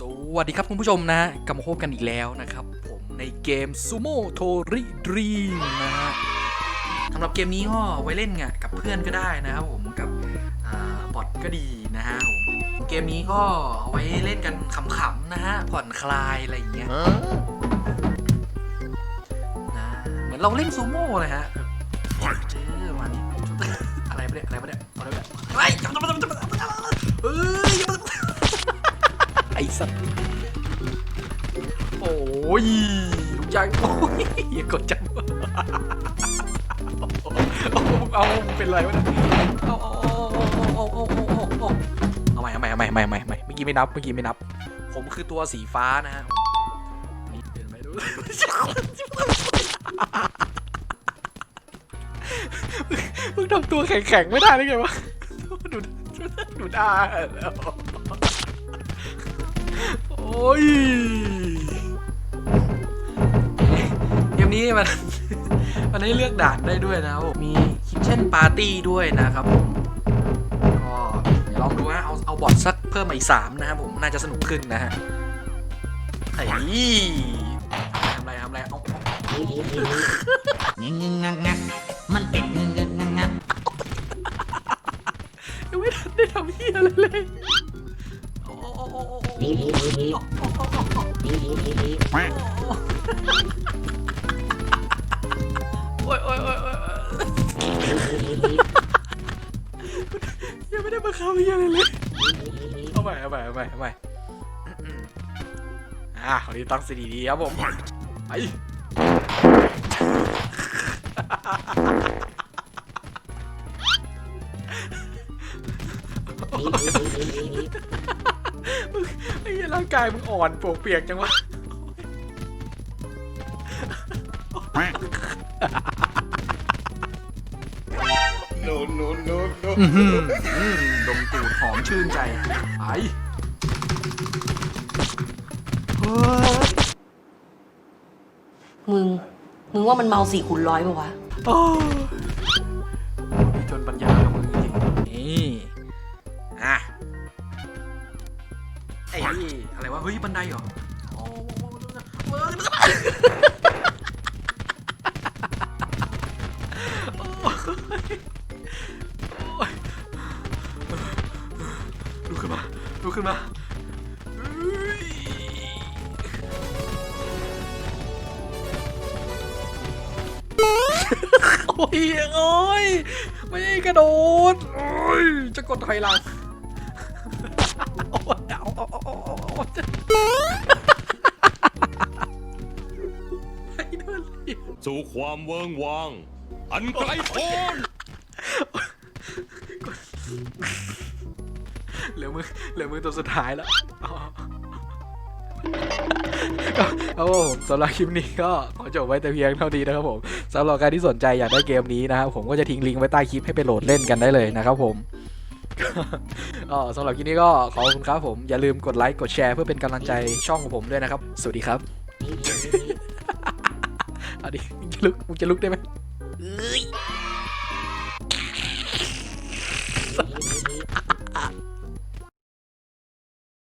สวัสดีครับคุณผู้ชมนะกลับมาพบกันอีกแล้วนะครับ ผมในเกม Sumo Tori Dream นะฮะสำหรับเกมนี้ก็ไว้เล่นไงกับเพื่อนก็ได้นะครับผมกับอบอทก็ดีนะฮะผมเกมนี้ก็เอาไว้เล่นกันขำๆนะฮะผ่อนคลายอะไรอย่างเงี้ยนะเหมือนเราเล่นซูโม่เลยฮะเจอมานี่อะไรปะเนี่ยอะไรปะเนี่ยอะไรปะเนี่ยเฮ้ยจับจับจับจับจับเฮ้ยอย่ามาไอ้ สัตว์โอ้ยยังโอ้ยอย่ากดจับเอาเอาเป็นไรวะเอาเอาเอาเอาเอาเอาเอาเอาใหม่เอาใหม่เอาใหม่เอาใหม่เอาใหม่เมื่อกี้ไม่นับเมื่อกี้ไม่นับ ผมคือตัวสีฟ้านะฮะนี่เห็นไหมดูมึงทำตัวแข็งๆไม่ได้ได้ไงวะดูดูได้แล้ว อ้ยเกมนี้มัน มันให้เลือกด่านได้ด้วยนะครับผมมีคิทเช่นปาร์ตี้ด้วยนะครับผมก็เดี๋ยวลองดูนะเอาเอาบอทสักเพิ่มมาอีกสามนะครับผมน่าจะสนุกขึ้นนะฮะไอ้ทำอะไรทำอะไรเอาเอางงงักงักมันเป็นงงงักงักยังไม่ทันได้ทำเฮียอะไรเลย โอ้ยโอ้ยโอ้ยโอ้ยยังไม่ได้บังคับยังเลยเลยเอาไปเอาไปเอาไปเอาไปอะวันนี้ตั้งสติดีครับผมไป ไอ้เหี้ยร่างกายมึงอ่อนโปวกเปียกจังวะ No, no, no, no. อื้อหืออืมดมตูดหอมชื่นใจไปเฮ้ยมึง มึงว่ามันเมาสี่คูณร้อยป่าวะ โอ้ย อ้อะไรวะเฮ้ยบันไดเหรอโอ้โหลุกขึ้นมาลุกขึ้นมาเฮ้ยโอ้ยโอ้ยไม่กระโดดโอ้ยจะกดถอยหลัง สู่ความเวิงวาง อันไกลโพ้นเหลือมือเหลือมือตัวสุดท้ายแล้วเอาเอาผมสำหรับคลิปนี้ก็ขอจบไว้แต่เพียงเท่านี้นะครับผมสำหรับใครที่สนใจอยากได้เกมนี้นะครับผมก็จะทิ้งลิงก์ไว้ใต้คลิปให้ไปโหลดเล่นกันได้เลยนะครับผม ก็สำหรับคลิปนี้ก็ขอบคุณครับผม อย่าลืมกดไลค์ กดแชร์เพื่อเป็นกำลังใจช่องของผมด้วยนะครับ สวัสดีครับเอาดิมึงจะลุกมึงจะลุกได้ไหม